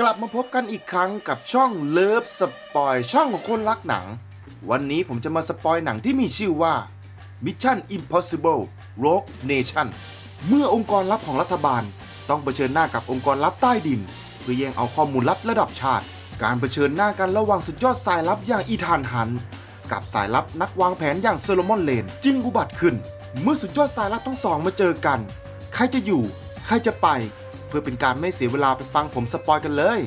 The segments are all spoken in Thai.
กลับมาพบกันอีกครั้งกับช่องเลิฟสปอยช่องของคนรักหนัง วันนี้ผมจะมาสปอยหนังที่มีชื่อว่า Mission Impossible Rogue Nation เมื่อองค์กรลับของรัฐบาล ต้องเผชิญหน้ากับองค์กรลับใต้ดิน เพื่อแย่งเอาข้อมูลลับระดับชาติ การเผชิญหน้ากันระหว่างสุดยอดสายลับอย่างอีธานฮัน กับสายลับนักวางแผนอย่างโซโลมอนเลนจึงอุบัติขึ้น เมื่อสุดยอดสายลับทั้งสองมาเจอกัน ใครจะอยู่ ใครจะไป เพื่อเป็นการไม่เสียเวลาไปฟังผมสปอยกันเลย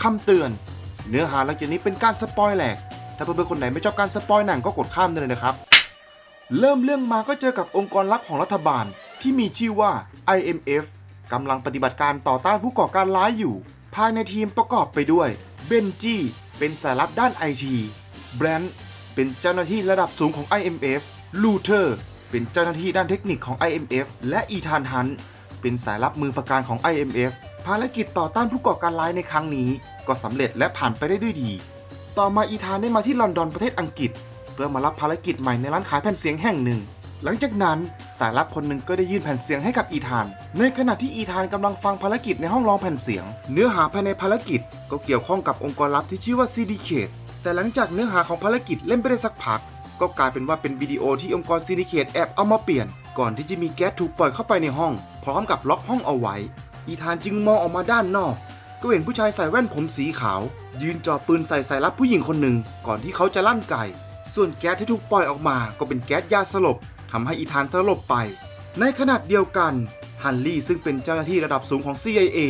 คำเตือน เนื้อหาหลังจากนี้เป็นการสปอยแหลก ถ้าเพื่อนๆคนไหนไม่ชอบการสปอยหนังก็กดข้ามได้เลยนะครับ เริ่มเรื่องมาก็เจอกับองค์กรลับของรัฐบาลที่มีชื่อว่า IMF กำลังปฏิบัติการต่อต้านผู้ก่อการร้ายอยู่ ภายในทีมประกอบไปด้วยเบนจี้เป็นสายลับด้านไอทีแบรนด์เป็นเจ้าหน้าที่ระดับสูงของ IMF ลูเทอร์เป็นเจ้าหน้าที่ด้านเทคนิคของ IMF และอีธานฮัน เป็นสายลับมือประการของ IMF ภารกิจต่อต้านผู้ก่อการร้ายในครั้งนี้ ก็สำเร็จและผ่านไปได้ด้วยดี ต่อมาอีธานได้มาที่ลอนดอนประเทศอังกฤษ เพื่อมารับภารกิจใหม่ในร้านขายแผ่นเสียงแห่งหนึ่ง หลังจากนั้นสายลับคนหนึ่งก็ได้ยื่นแผ่นเสียงให้กับอีธาน ในขณะที่อีธานกำลังฟังภารกิจในห้องร้องแผ่นเสียง เนื้อหาภายในภารกิจ ก็เกี่ยวข้องกับองค์กรลับที่ชื่อว่า Syndicate แต่หลังจากเนื้อหาของภารกิจเล่นไปได้สักพัก ก็กลายเป็นว่าเป็นวิดีโอที่องค์กร Syndicate แอบเอามาเปลี่ยน ก่อนที่จะมีแก๊สถูกปล่อยเข้าไปในห้อง พร้อมกับล็อกห้องเอาไว้ อีธานจึงมองออกมาด้านนอก ก็เห็นผู้ชายใส่แว่นผมสีขาว ยืนจ่อปืนใส่สายลับผู้หญิงคนหนึ่ง ก่อนที่เขาจะลั่นไก่ส่วนแก๊สที่ถูกปล่อยออกมา ก็เป็นแก๊สยาสลบทำให้อีธานสลบไป ในขณะเดียวกันฮันลี่ซึ่งเป็นเจ้าหน้าที่ระดับสูงของ CIA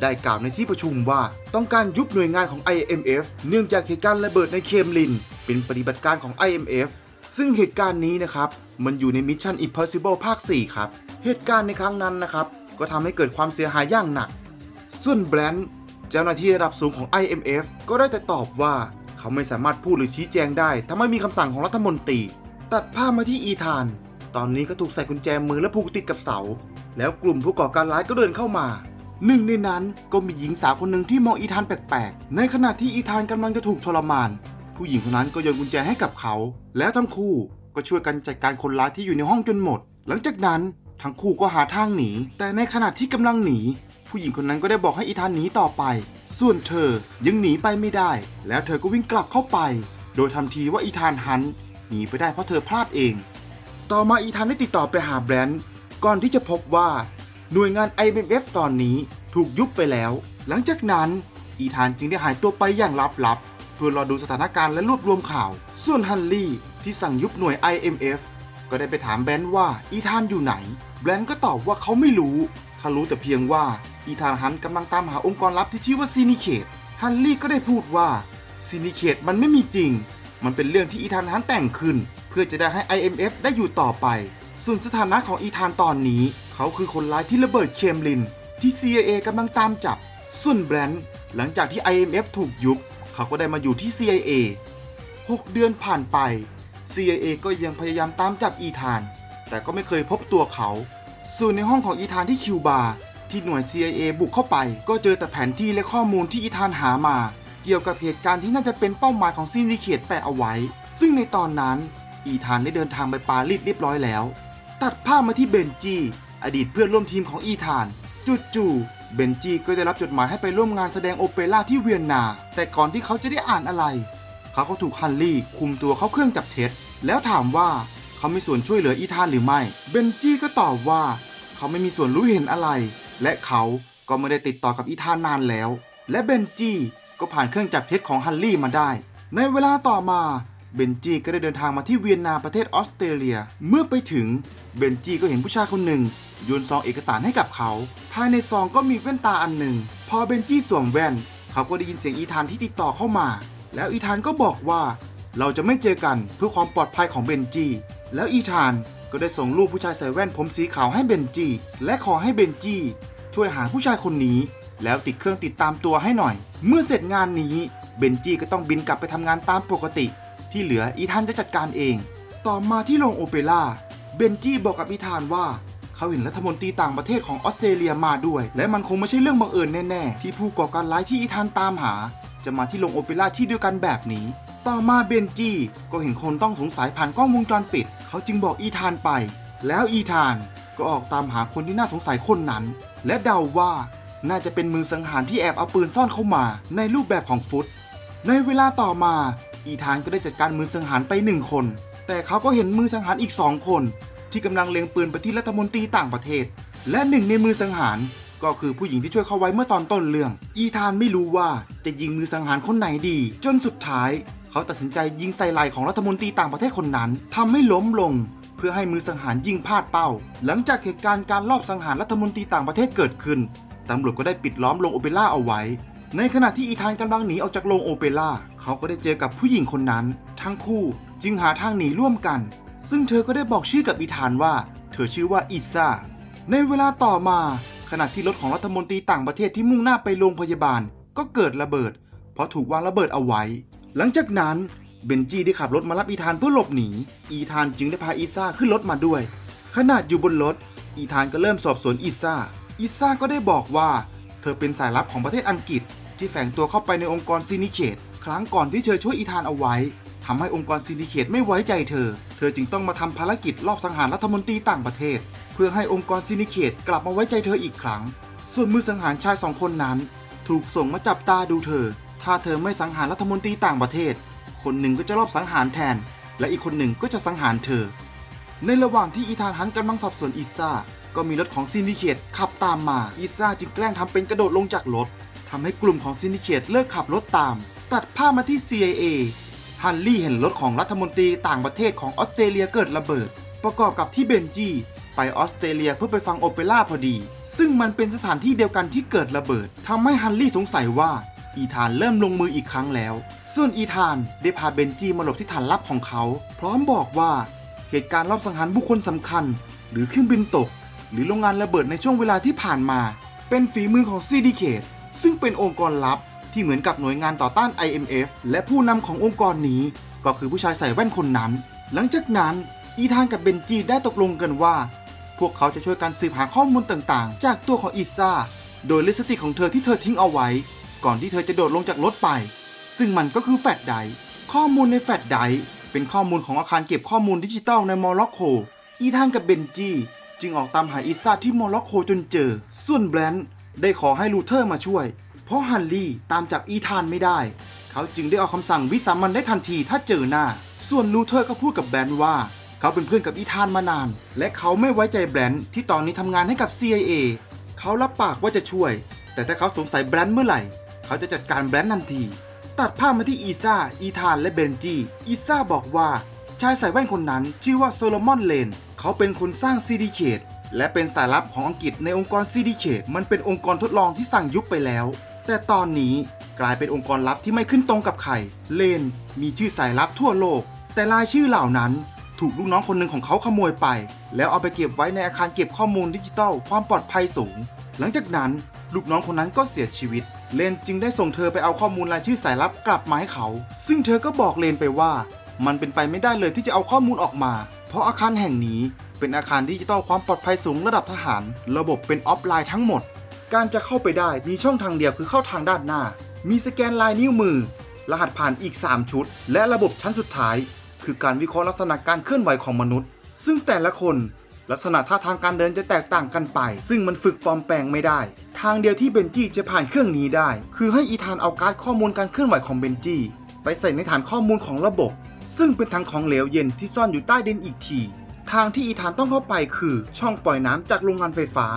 ได้กล่าวในที่ประชุมว่าต้องการยุบหน่วยงานของ IMF เนื่องจากเหตุการณ์ระเบิดในเคมลิน เป็นปฏิบัติการของ IMF ซึ่งเหตุการณ์นี้นะครับ มันอยู่ใน Mission Impossible ภาค 4 ครับ เหตุการณ์ในครั้งนั้นนะครับ ก็ทำให้เกิดความเสียหายอย่างหนัก ส่วนแบรนด์เจ้าหน้าที่ระดับสูงของ IMF ก็ได้แต่ตอบว่า เขาไม่สามารถพูดหรือชี้แจงได้ถ้าไม่มีคำสั่งของรัฐมนตรี ตัดภาพมาที่อีธาน ตอนนี้ก็ถูกใส่กุญแจมือและผูกติดกับเสา แล้วกลุ่มผู้ก่อการร้ายก็เดินเข้ามาหนึ่งในนั้นก็มีหญิงสาวคนหนึ่งที่มองอีธานแปลกๆ ในขณะที่อีธานกำลังจะถูกทรมาน ผู้หญิงคนนั้นก็โยนกุญแจให้กับเขา แล้วทั้งคู่ก็ช่วยกันจัดการคนร้ายที่อยู่ในห้องจนหมด หลังจากนั้นทั้งคู่ก็หาทางหนี แต่ในขณะที่กำลังหนี ผู้หญิงคนนั้นก็ได้บอกให้อีธานหนีต่อไป ส่วนเธอยังหนีไปไม่ได้ แล้วเธอก็วิ่งกลับเข้าไป โดยทำทีว่าอีธานหันหนีไปได้เพราะเธอพลาดเอง ต่อมาอีธานได้ติดต่อไปหาแบรนด์ก่อนที่จะพบว่า หน่วยงาน IMF ตอนนี้ถูกยุบไปแล้ว หลังจากนั้นอีธานจึงได้หายตัวไปอย่างลับๆ เพื่อรอดูสถานการณ์และรวบรวมข่าว ส่วนฮันลี่ที่สั่งยุบหน่วย IMF ก็ได้ไปถามแบรนด์ว่าอีธานอยู่ไหน แบรนด์ก็ตอบว่าเขาไม่รู้เขารู้แต่เพียงว่าอีธานฮันกำลังตามหาองค์กรลับที่ชื่อว่าซีนิเคตฮันลี่ก็ได้พูดว่าซีนิเคตมันไม่มีจริง มันเป็นเรื่องที่อีธานฮันแต่งขึ้น เพื่อจะได้ให้ IMF ได้อยู่ต่อไป ส่วนสถานะของอีธานตอนนี้ เขาคือคนร้ายที่ระเบิดเคมลิน ที่ CIA กำลังตามจับ ส่วนแบรนด์หลังจากที่ IMF ถูกยุบ เขาก็ได้มาอยู่ที่ CIA 6 เดือนผ่านไป CIA ก็ยังพยายามตามจับอีธาน แต่ก็ไม่เคยพบตัวเขา ส่วนในห้องของอีธานที่คิวบาที่หน่วย CIA บุกเข้าไป ก็เจอแต่แผนที่และข้อมูลที่อีธานหามา เกี่ยวกับเหตุการณ์ที่น่าจะเป็นเป้าหมายของซินดิเคตแปะเอาไว้ ซึ่งในตอนนั้น อีธานได้เดินทางไปปารีสเรียบร้อยแล้ว ตัดภาพมาที่เบนจีอดีตเพื่อนร่วมทีมของอีธาน จู่ๆ เบนจี้ก็ได้รับจดหมายให้ไปร่วมงานแสดงโอเปร่าที่เวียนนา แต่ก่อนที่เขาจะได้อ่านอะไร เขาก็ถูกฮันลี่คุมตัวเข้าเครื่องจับเท็จ แล้วถามว่าเขามีส่วนช่วยเหลืออีธานหรือไม่ เบนจี้ก็ตอบว่า เขาไม่มีส่วนรู้เห็นอะไร และเขาก็ไม่ได้ติดต่อกับอีธานนานแล้ว และเบนจี้ก็ผ่านเครื่องจับเท็จของฮันลี่มาได้ ในเวลาต่อมาเบนจี้ก็ได้เดินทางมาที่เวียนนาประเทศออสเตรเลีย เมื่อไปถึงเบนจี้ก็เห็นผู้ชายคนหนึ่ง ยนซองเอกสารให้กับเขา ภายในซองก็มีแว่นตาอันหนึ่ง พอเบนจี้สวมแว่น เขาก็ได้ยินเสียงอีธานที่ติดต่อเข้ามา แล้วอีธานก็บอกว่า เราจะไม่เจอกันเพื่อความปลอดภัยของเบนจี้ แล้วอีธานก็ได้ส่งรูปผู้ชายใส่แว่นผมสีขาวให้เบนจี้ และขอให้เบนจี้ ช่วยหาผู้ชายคนนี้ แล้วติดเครื่องติดตามตัวให้หน่อย เมื่อเสร็จงานนี้เบนจี้ก็ต้องบินกลับไปทำงานตามปกติ ที่เหลืออีธานจะจัดการเอง ต่อมาที่โรงโอเปร่าเบนจี้บอกกับอีธานว่า เขาเห็นรัฐมนตรีต่างประเทศของออสเตรเลียมาด้วย และมันคงไม่ใช่เรื่องบังเอิญแน่ๆ ที่ผู้ก่อการร้ายที่อีธานตามหา จะมาที่โรงโอเปร่าที่เดียวกันแบบนี้ ต่อมาเบนจี้ก็เห็นคนต้องสงสัยผ่านกล้องวงจรปิด เขาจึงบอกอีธานไป แล้วอีธานก็ออกตามหาคนที่น่าสงสัยคนนั้น และเดาว่าน่าจะเป็นมือสังหารที่แอบเอาปืนซ่อนเข้ามาในรูปแบบของฟุต ในเวลาต่อมา อีธานก็ได้จัดการมือสังหารไปหนึ่งคน แต่เขาก็เห็นมือสังหารอีกสองคน ที่กำลังเล็งปืนไปที่รัฐมนตรีต่างประเทศ และหนึ่งในมือสังหาร ก็คือผู้หญิงที่ช่วยเขาไว้เมื่อตอนต้นเรื่อง อีธานไม่รู้ว่าจะยิงมือสังหารคนไหนดี จนสุดท้าย เขาตัดสินใจยิงใส่ไหล่ของรัฐมนตรีต่างประเทศคนนั้นทำให้ล้มลง เพื่อให้มือสังหารยิงพลาดเป้า หลังจากเหตุการณ์การลอบสังหารรัฐมนตรีต่างประเทศเกิดขึ้นตำรวจก็ได้ปิดล้อมโรงโอเปร่าเอาไว้ ในขณะที่อีธานกำลังหนีออกจากโรงโอเปร่าเขาก็ได้เจอกับผู้หญิงคนนั้น ทั้งคู่จึงหาทางหนีร่วมกัน ซึ่งเธอก็ได้บอกชื่อกับอีธานว่า เธอชื่อว่าอิซ่า ในเวลาต่อมา ขณะที่รถของรัฐมนตรีต่างประเทศที่มุ่งหน้าไปโรงพยาบาล ก็เกิดระเบิด เพราะถูกวางระเบิดเอาไว้ หลังจากนั้นเบนจี้ได้ขับรถมารับอีธานเพื่อหลบหนี อีธานจึงได้พาอีซ่าขึ้นรถมาด้วย ขณะอยู่บนรถ อีธานก็เริ่มสอบสวนอีซ่าอีซ่าก็ได้บอกว่า เธอเป็นสายลับของประเทศอังกฤษ ที่แฝงตัวเข้าไปในองค์กรซินิเคตครั้งก่อนที่เธอช่วยอีธานเอาไว้ทำให้องค์กรซินิเคตไม่ไว้ใจเธอ ธอจึงต้องมาทำภารกิจรอบสังหารรัฐมนตรีต่างประเทศ เพื่อให้องค์กรซินิเคตกลับมาไว้ใจเธออีกครั้ง ส่วนมือสังหารชายสองคนนั้น ถูกส่งมาจับตาดูเธอ ถ้าเธอไม่สังหารรัฐมนตรีต่างประเทศ คนหนึ่งก็จะรอบสังหารแทน และอีกคนหนึ่งก็จะสังหารเธอ ในระหว่างที่อีธานฮันกำลังสอบสนอีซ่าก็มีรถของซินิเคตขับตามมาอีซ่าจึงแกล้งทำเป็นกระโดดลงจากรถทำให้กลุ่มของซินิเคตเลิกขับรถตาม ตัดภาพมาที่ CIA ฮันลี่เห็นรถของรัฐมนตรีต่างประเทศของออสเตรเลียเกิดระเบิด ประกอบกับที่เบนจี้ไปออสเตรเลียเพื่อไปฟังโอเปร่าพอดี ซึ่งมันเป็นสถานที่เดียวกันที่เกิดระเบิดทำให้ฮันลี่สงสัยว่าอีธานเริ่มลงมืออีกครั้งแล้ว ส่วนอีธานได้พาเบนจี้มาหลบที่ฐานลับของเขา พร้อมบอกว่าเหตุการณ์รอบสังหารบุคคลสำคัญ หรือเครื่องบินตก หรือโรงงานระเบิดในช่วงเวลาที่ผ่านมา เป็นฝีมือของซีดีเคทซึ่งเป็นองค์กรลับ ที่เหมือนกับหน่วยงานต่อต้าน IMF และผู้นำขององค์กรนี้ ก็คือผู้ชายใส่แว่นคนนั้น หลังจากนั้น อีธานกับเบนจีได้ตกลงกันว่า พวกเขาจะช่วยกันสืบหาข้อมูลต่างๆ จากตัวของอีซ่า โดยลิสติกของเธอที่เธอทิ้งเอาไว้ ก่อนที่เธอจะโดดลงจากรถไป ซึ่งมันก็คือแฟลชไดข้อมูลในแฟลชไดเป็นข้อมูลของอาคารเก็บข้อมูลดิจิตอลในโมร็อกโกอีธานกับเบนจีจึงออกตามหาอีซ่าที่โมร็อกโกจนเจอ ส่วนแบรนด์ได้ขอให้ลูเทอร์มาช่วย เพราะฮันลี่ตามจับอีธานไม่ได้ เขาจึงได้ออกคำสั่งวิสามันได้ทันทีถ้าเจอหน้า ส่วนลูเทอร์ก็พูดกับแบรนด์ว่า เขาเป็นเพื่อนกับอีธานมานาน และเขาไม่ไว้ใจแบรนด์ที่ตอนนี้ทำงานให้กับ CIA เขารับปากว่าจะช่วย แต่ถ้าเขาสงสัยแบรนด์เมื่อไหร่ เขาจะจัดการแบรนด์ทันที ตัดภาพมาที่อีซ่า อีธานและเบนจีอีซ่าบอกว่าชายใส่แว่นคนนั้นชื่อว่าโซโลมอนเลน เขาเป็นคนสร้างซีดีเคทและเป็นสายลับของอังกฤษในองค์กรซีดีเคทมันเป็นองค์กรทดลองที่สั่งยุบไปแล้ว แต่ตอนนี้กลายเป็นองค์กรลับที่ไม่ขึ้นตรงกับใคร เลน มีชื่อสายลับทั่วโลก แต่รายชื่อเหล่านั้น ถูกลูกน้องคนหนึ่งของเขาขโมยไป แล้วเอาไปเก็บไว้ในอาคารเก็บข้อมูลดิจิทัลความปลอดภัยสูง หลังจากนั้นลูกน้องคนนั้นก็เสียชีวิต เลนจึงได้ส่งเธอไปเอาข้อมูลรายชื่อสายลับกลับมาให้เขา ซึ่งเธอก็บอกเลนไปว่า มันเป็นไปไม่ได้เลยที่จะเอาข้อมูลออกมา เพราะอาคารแห่งนี้เป็นอาคารดิจิทัลความปลอดภัยสูงระดับทหาร ระบบเป็นออฟไลน์ทั้งหมด การจะเข้าไปได้มีช่องทางเดียวคือเข้าทางด้านหน้า มีสแกนลายนิ้วมือ รหัสผ่านอีก 3 ชุด และระบบชั้นสุดท้าย คือการวิเคราะห์ลักษณะการเคลื่อนไหวของมนุษย์ ซึ่งแต่ละคนลักษณะท่าทางการเดินจะแตกต่างกันไป ซึ่งมันฝึกปลอมแปลงไม่ได้ ทางเดียวที่เบนจี้จะผ่านเครื่องนี้ได้ คือให้อีธานเอาการ์ดข้อมูลการเคลื่อนไหวของเบนจี้ไปใส่ในฐานข้อมูลของระบบ ซึ่งเป็นทางของเหลวเย็นที่ซ่อนอยู่ใต้ดินอีกที ทางที่อีธานต้องเข้าไปคือช่องปล่อยน้ำจากโรงงานไฟฟ้า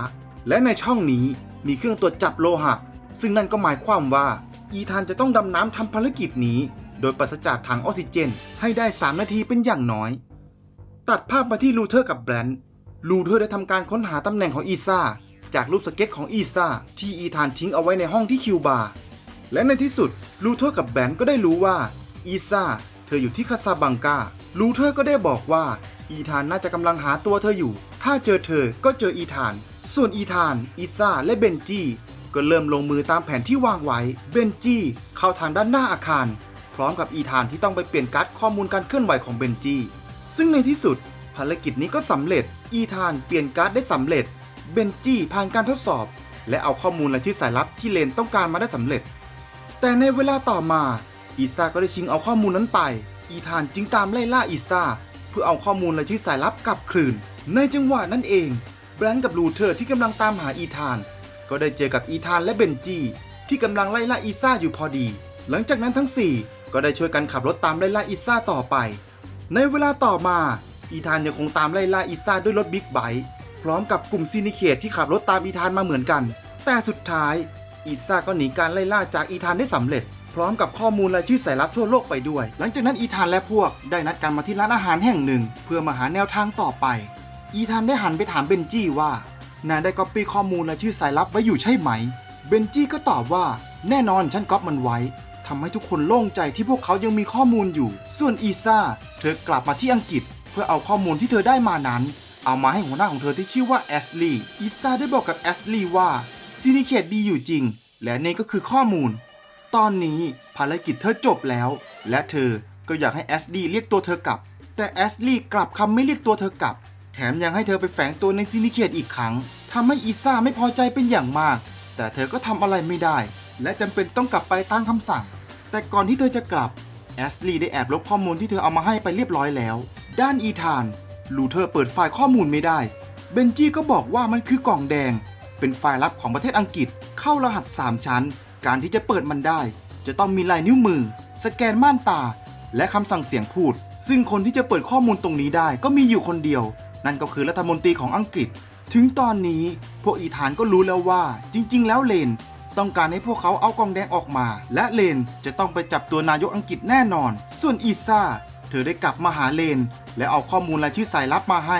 และในช่องนี้ มีเครื่องตรวจจับโลหะ ซึ่งนั่นก็หมายความว่า อีธานจะต้องดำน้ำทำภารกิจนี้ โดยปราศจากถังออกซิเจน ให้ได้ 3 นาทีเป็นอย่างน้อย ตัดภาพมาที่ลูเทอร์กับแบรนด์ลูเทอร์ได้ทำการค้นหาตำแหน่งของอีซ่าจากรูปสเก็ตของอีซ่าที่อีธานทิ้งเอาไว้ในห้องที่คิวบาร์และในที่สุดลูเทอร์กับแบรนด์ก็ได้รู้ว่าอีซ่าเธออยู่ที่คาซาบังกาลูเทอร์ก็ได้บอกว่า อีธานน่าจะกำลังหาตัวเธออยู่ ถ้าเจอเธอก็เจออีธาน ส่วนอีธานอีซ่า และเบนจี้ก็เริ่มลงมือตามแผนที่วางไว้ เบนจี้เข้าทางด้านหน้าอาคาร พร้อมกับอีธานที่ต้องไปเปลี่ยนการ์ดข้อมูลการเคลื่อนไหวของเบนจี้ ซึ่งในที่สุด ภารกิจนี้ก็สำเร็จ อีธานเปลี่ยนการ์ดได้สำเร็จ เบนจี้ผ่านการทดสอบ และเอาข้อมูลรายชื่อสายลับที่เลนต้องการมาได้สำเร็จ แต่ในเวลาต่อมา อีซ่าก็ได้ชิงเอาข้อมูลนั้นไป อีธานจึงตามไล่ล่าอีซ่าเพื่อเอาข้อมูลรายชื่อสายลับกลับคืน ในจังหวะนั้นเอง แบรนด์กับลูเทอร์ที่กำลังตามหาอีธาน ก็ได้เจอกับอีธานและเบนจีที่กำลังไล่ล่าอีซ่าอยู่พอดี หลังจากนั้นทั้ง 4 ก็ได้ช่วยกันขับรถตามไล่ล่าอีซ่าต่อไป ในเวลาต่อมา อีธานยังคงตามไล่ล่าอีซ่าด้วยรถบิ๊กไบค์พร้อมกับกลุ่มซินิเคตที่ขับรถตามอีธานมาเหมือนกัน แต่สุดท้าย อีซ่าก็หนีการไล่ล่าจากอีธานได้สำเร็จ พร้อมกับข้อมูลรายชื่อสายลับทั่วโลกไปด้วย หลังจากนั้นอีธานและพวกได้นัดกันมาที่ร้านอาหารแห่งหนึ่ง เพื่อมาหาแนวทางต่อไป อีธานได้หันไปถามเบนจี้ว่านายได้ก๊อปปี้ข้อมูลรายชื่อสายลับไว้อยู่ใช่ไหม เบนจี้ก็ตอบว่า แน่นอนฉันก๊อปมันไว้ทำให้ทุกคนโล่งใจที่พวกเขายังมีข้อมูลอยู่ ส่วนอีซ่า เธอกลับมาที่อังกฤษ เพื่อเอาข้อมูลที่เธอได้มานั้น เอามาให้หัวหน้าของเธอที่ชื่อว่าแอสลีย์อีซ่าได้บอกกับแอสลีย์ว่าซินิเคตดีอยู่จริง และนี่ก็คือข้อมูล ตอนนี้ภารกิจเธอจบแล้ว และเธอก็อยากให้แอสลีย์เรียกตัวเธอกลับ แต่แอสลีย์กลับคำไม่เรียกตัวเธอกลับ แถมยังให้เธอไปแฝงตัวในซินิเคตอีกครั้งทำให้อีซ่าไม่พอใจเป็นอย่างมาก แต่เธอก็ทำอะไรไม่ได้ และจำเป็นต้องกลับไปตามคำสั่ง แต่ก่อนที่เธอจะกลับแอสลีย์ได้แอบลบข้อมูลที่เธอเอามาให้ไปเรียบร้อยแล้ว ด้านอีธานลูเทอร์เปิดไฟล์ข้อมูลไม่ได้ เบนจี้ก็บอกว่ามันคือกล่องแดง เป็นไฟล์ลับของประเทศอังกฤษ เข้ารหัส 3 ชั้น การที่จะเปิดมันได้ จะต้องมีลายนิ้วมือ สแกนม่านตา และคำสั่งเสียงพูด ซึ่งคนที่จะเปิดข้อมูลตรงนี้ได้ก็มีอยู่คนเดียว นั่นก็คือรัฐมนตรีของอังกฤษ ถึงตอนนี้พวกอีธานก็รู้แล้วว่า จริง ๆ แล้วเลนต้องการให้พวกเขาเอากองแดงออกมา และเลนจะต้องไปจับตัวนายกอังกฤษแน่นอน ส่วนอีซ่า เธอได้กลับมาหาเลน และเอาข้อมูลรายชื่อสายลับมาให้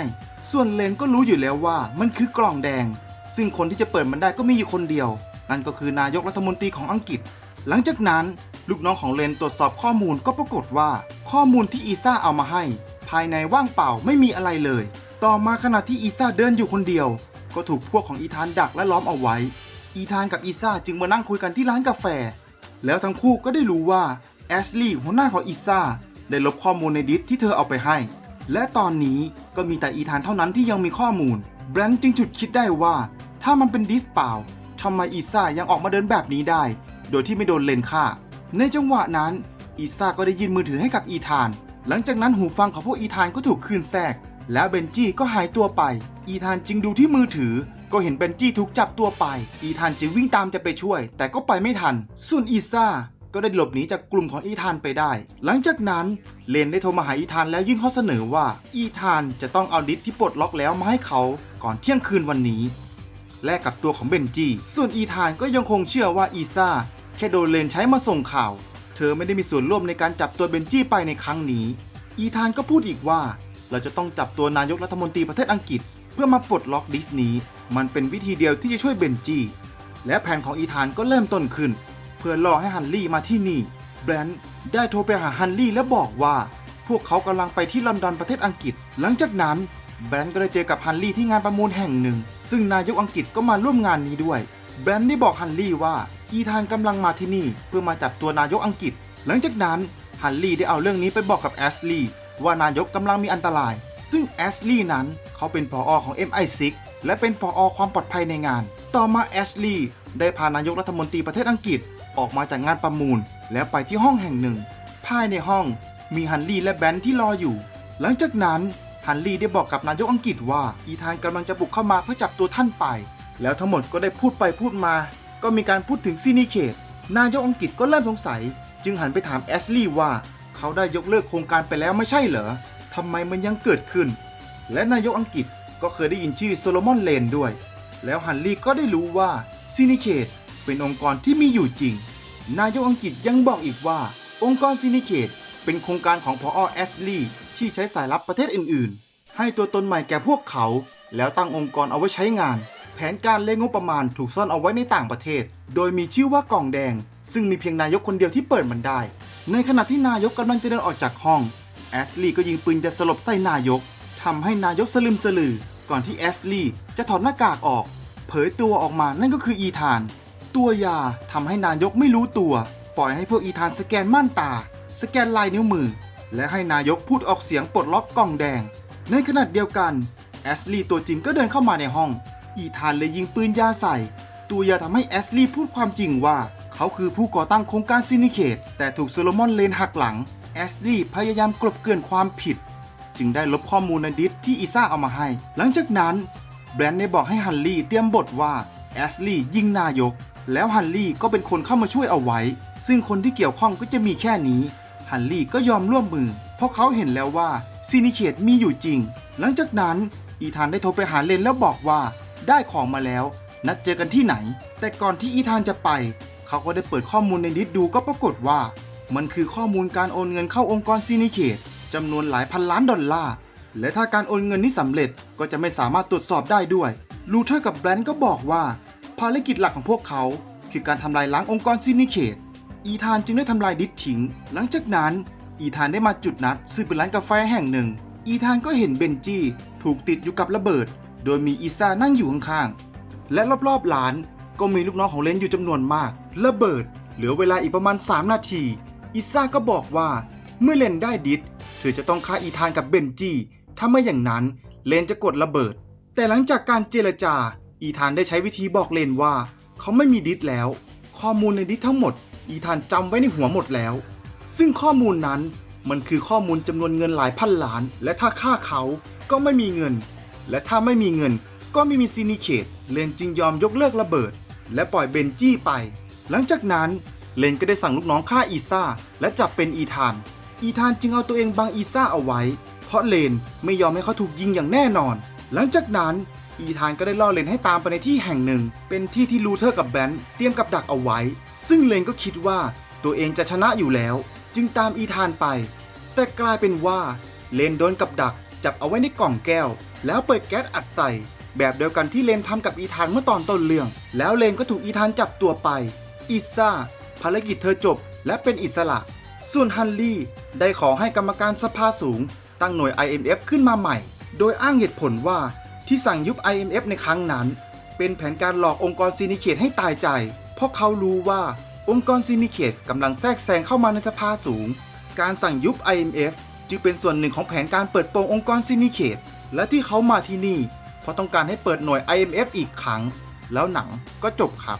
ส่วนเลนก็รู้อยู่แล้วว่ามันคือกล่องแดง ซึ่งคนที่จะเปิดมันได้ก็มีอยู่คนเดียว นั่นก็คือนายกรัฐมนตรีของอังกฤษ หลังจากนั้น ลูกน้องของเลนตรวจสอบข้อมูลก็ปรากฏว่า ข้อมูลที่อีซ่าเอามาให้ ภายในว่างเปล่าไม่มีอะไรเลย ต่อมาขณะที่อีซ่าเดินอยู่คนเดียว ก็ถูกพวกของอีธานดักและล้อมเอาไว้ อีธานกับอีซ่าจึงมานั่งคุยกันที่ร้านกาแฟ แล้วทั้งคู่ก็ได้รู้ว่าแอชลีย์หัวหน้าของอีซ่าได้ลบข้อมูลในดิสที่เธอเอาไปให้ และตอนนี้ก็มีแต่อีธานเท่านั้นที่ยังมีข้อมูล แบรนด์จึงจุดคิดได้ว่า ถ้ามันเป็นดิสเปล่าทำไมอีซ่ายังออกมาเดินแบบนี้ได้ โดยที่ไม่โดนเลนฆ่า ในจังหวะนั้นอีซ่าก็ได้ยื่นมือถือให้กับอีธาน หลังจากนั้นหูฟังของพวกอีธานก็ถูกคืนแทรก แล้วเบนจี้ก็หายตัวไป อีธานจึงดูที่มือถือ ก็เห็นเบนจี้ถูกจับตัวไป อีธานจึงวิ่งตามจะไปช่วย แต่ก็ไปไม่ทัน ส่วนอีซ่าก็ได้หลบหนีจากกลุ่มของอีธานไปได้ หลังจากนั้นเลนได้โทรมาหาอีธานแล้วยื่นข้อเสนอว่า อีธานจะต้องเอาดิสที่ปลดล็อกแล้วมาให้เขาก่อนเที่ยงคืนวันนี้ แลกกับตัวของเบนจี้ ส่วนอีธานก็ยังคงเชื่อว่าอีซ่าแค่โดนเลนใช้มาส่งข่าว เธอไม่ได้มีส่วนร่วมในการจับตัวเบนจี้ไปในครั้งนี้ อีธานก็พูดอีกว่า เราจะต้องจับตัวนายกรัฐมนตรีประเทศอังกฤษ เพื่อมาปลดล็อกดิสนี้มันเป็นวิธีเดียวที่จะช่วยเบนจี้และแผนของอีธานก็เริ่มต้นขึ้น เพื่อล่อให้ฮันลี่มาที่นี่แบรนด์ได้โทรไปหาฮันลี่และบอกว่า พวกเขากำลังไปที่ลอนดอนประเทศอังกฤษ หลังจากนั้นแบรนด์ก็ได้เจอกับฮันลี่ที่งานประมูลแห่งหนึ่ง ซึ่งนายกอังกฤษก็มาร่วมงานนี้ด้วย แบรนด์ได้บอกฮันลี่ว่า อีธานกำลังมาที่นี่ เพื่อมาจับตัวนายกอังกฤษ หลังจากนั้นฮันลี่ได้เอาเรื่องนี้ไปบอกกับแอชลีย์ ว่านายกกำลังมีอันตราย ซึ่งแอชลีย์นั้นเขาเป็นผออของ MI6 และเป็นผออความปลอดภัยในงาน ต่อมาแอชลีย์ได้พานายกรัฐมนตรีประเทศอังกฤษ ออกมาจากงานประมูล แล้วไปที่ห้องแห่งหนึ่ง ภายในห้องมีฮันลี่และแบนที่รออยู่ หลังจากนั้นฮันลี่ได้บอกกับนายกอังกฤษว่าอีธานกำลังจะบุกเข้ามาเพื่อจับตัวท่านไป แล้วทั้งหมดก็ได้พูดไปพูดมา ก็มีการพูดถึงซินิเคตนายกอังกฤษก็เริ่มสงสัย จึงหันไปถามแอชลีย์ว่า เขาได้ยกเลิกโครงการไปแล้วไม่ใช่เหรอทำไมมันยังเกิดขึ้น และนายกอังกฤษก็เคยได้ยินชื่อโซโลมอนเลนด้วย แล้วฮันลีก็ได้รู้ว่าซินิเคตเป็นองค์กรที่มีอยู่จริง นายกอังกฤษยังบอกอีกว่า องค์กรซินิเคตเป็นโครงการของพออแอชลีย์ที่ใช้สายลับประเทศอื่น ๆ ให้ตัวตนใหม่แก่พวกเขา แล้วตั้งองค์กรเอาไว้ใช้งาน แผนการและงบประมาณถูกซ่อนเอาไว้ในต่างประเทศ โดยมีชื่อว่ากล่องแดง ซึ่งมีเพียงนายกคนเดียวที่เปิดมันได้ ในขณะที่นายกกำลังจะเดินออกจากห้อง แอชลีย์ก็ยิงปืนจะสลบใส่นายกทำให้นายกสลืมสลือ ก่อนที่แอชลีย์จะถอดหน้ากากออก เผยตัวออกมานั่นก็คืออีธาน ตัวยาทำให้นายกไม่รู้ตัว ปล่อยให้พวกอีธานสแกนม่านตา สแกนลายนิ้วมือ และให้นายกพูดออกเสียงปลดล็อกกล่องแดง ในขณะเดียวกันแอชลีย์ตัวจริงก็เดินเข้ามาในห้อง อีธานเลยยิงปืนยาใส่ ตัวยาทำให้แอชลีย์พูดความจริงว่า เขาคือผู้ก่อตั้งโครงการซินิเคตแต่ถูกโซโลมอนเลนหักหลัง แอชลีย์พยายามกลบเกลื่อนความผิด จึงได้ลบข้อมูลในดิสที่อีซ่าเอามาให้ หลังจากนั้น แบรนด์ได้บอกให้ฮันลี่เตรียมบทว่าแอแอชลีย์ยิงนายก แล้วฮันลี่ก็เป็นคนเข้ามาช่วยเอาไว้ ซึ่งคนที่เกี่ยวข้องก็จะมีแค่นี้ ฮันลี่ก็ยอมร่วมมือ เพราะเขาเห็นแล้วว่าซีนิเคตมีอยู่จริง หลังจากนั้น อีธานได้โทรไปหาเลนแล้วบอกว่า ได้ของมาแล้ว นัดเจอกันที่ไหน แต่ก่อนที่อีธานจะไป เขาก็ได้เปิดข้อมูลในดิสดูก็ปรากฏว่า มันคือข้อมูลการโอนเงินเข้าองค์กรซีนิเคตจำนวนหลายพันล้านดอลลาร์ และถ้าการโอนเงินนี้สำเร็จก็จะไม่สามารถตรวจสอบได้ด้วยลูเทอร์กับแบรนด์ก็บอกว่า ภารกิจหลักของพวกเขา คือการทำลายล้างองค์กรซินิเคตอีธานจึงได้ทำลายดิสทิ้ง หลังจากนั้น อีธานได้มาจุดนัดซึ่งเป็นร้านกาแฟแห่งหนึ่ง อีธานก็เห็นเบนจี้ถูกติดอยู่กับระเบิด โดยมีอีซ่านั่งอยู่ข้างๆและรอบๆร้าน ก็มีลูกน้องของเลนอยู่จำนวนมากระเบิด เหลือเวลาอีกประมาณ 3 นาทีอีซ่าก็บอกว่าเมื่อเลนได้ดิสเธอจะต้องฆ่าอีธานกับเบนจี้ถ้าไม่อย่างนั้นเลนจะกดระเบิด แต่หลังจากการเจรจา อีธานได้ใช้วิธีบอกเลนว่า เขาไม่มีดิสแล้ว ข้อมูลในดิสทั้งหมด อีธานจำไว้ในหัวหมดแล้ว ซึ่งข้อมูลนั้นมันคือข้อมูลจำนวนเงินหลายพันล้าน และถ้าฆ่าเขาก็ไม่มีเงิน และถ้าไม่มีเงินก็ไม่มีซินิเคตเลนจึงยอมยกเลิกระเบิด และปล่อยเบนจี้ไป หลังจากนั้นเลนก็ได้สั่งลูกน้องฆ่าอีซ่าและจับเป็นอีธาน อีธานจึงเอาตัวเองบังอีซ่าเอาไว้ เพราะเลนไม่ยอมให้เขาถูกยิงอย่างแน่นอน หลังจากนั้นอีธานก็ได้ล่อเลนให้ตามไปในที่แห่งหนึ่ง เป็นที่ที่ลูเทอร์กับแบนเตรียมกับดักเอาไว้ ซึ่งเลนก็คิดว่าตัวเองจะชนะอยู่แล้ว จึงตามอีธานไป แต่กลายเป็นว่าเลนโดนกับดักจับเอาไว้ในกล่องแก้ว แล้วเปิดแก๊สอัดใส่ แบบเดียวกันที่เลนทำกับอีธานเมื่อตอนต้นเรื่อง แล้วเลนก็ถูกอีธานจับตัวไป อิซ่าภารกิจเธอจบและเป็นอิสระ ส่วนฮันลี่ได้ขอให้กรรมการสภาสูง ตั้งหน่วย IMF ขึ้นมาใหม่ โดยอ้างเหตุผลว่าที่สั่งยุบ IMF ในครั้งนั้น เป็นแผนการหลอกองค์กรซินิเคตให้ตายใจ เพราะเขารู้ว่าองค์กรซินิเคตกำลังแทรกแซงเข้ามาในสภาสูง การสั่งยุบ IMF จึงเป็นส่วนหนึ่งของแผนการเปิดโปงองค์กรซินิเคตและที่เขามาที่นี่ เพราะต้องการให้เปิดหน่วย IMF อีกครั้ง แล้วหนังก็จบครับ